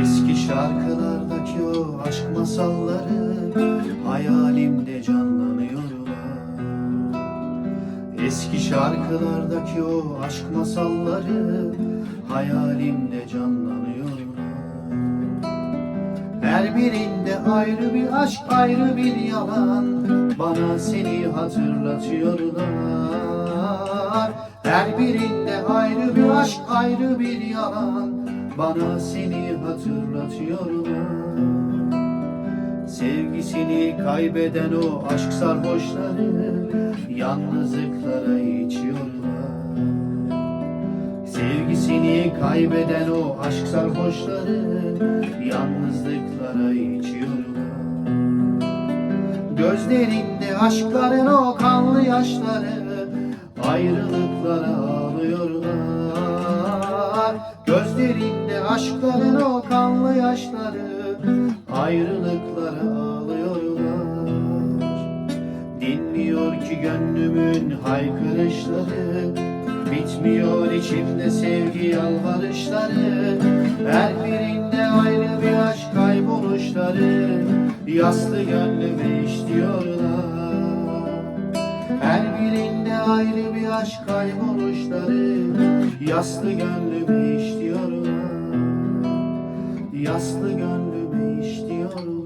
Eski şarkılardaki o aşk masalları hayalimde canlanıyorlar. Eski şarkılardaki o aşk masalları hayalimde canlanıyorlar. Her birinde ayrı bir aşk, ayrı bir yalan Bana seni hatırlatıyorlar Her birinde ayrı bir aşk, ayrı bir yalan Bana seni hatırlatıyorlar. Sevgisini kaybeden o aşk sarhoşları Yalnızlıklara içiyorlar. Sevgisini kaybeden o aşk sarhoşları Yalnızlıklara içiyorlar. Gözlerinde aşkların o kanlı yaşları Ayrılıklara Gözlerinde aşkların o kanlı yaşları Ayrılıklara ağlıyorlar. Dinmiyor ki gönlümün haykırışları Bitmiyor içimde sevgi yalvarışları. Her birinde ayrı bir aşk kayboluşları Yaslı gönlüme işliyorlar Her birinde ayrı bir aşk kayboluşları Yaslı gönlüme işliyorlar Yaslı gönlüme işliyorum.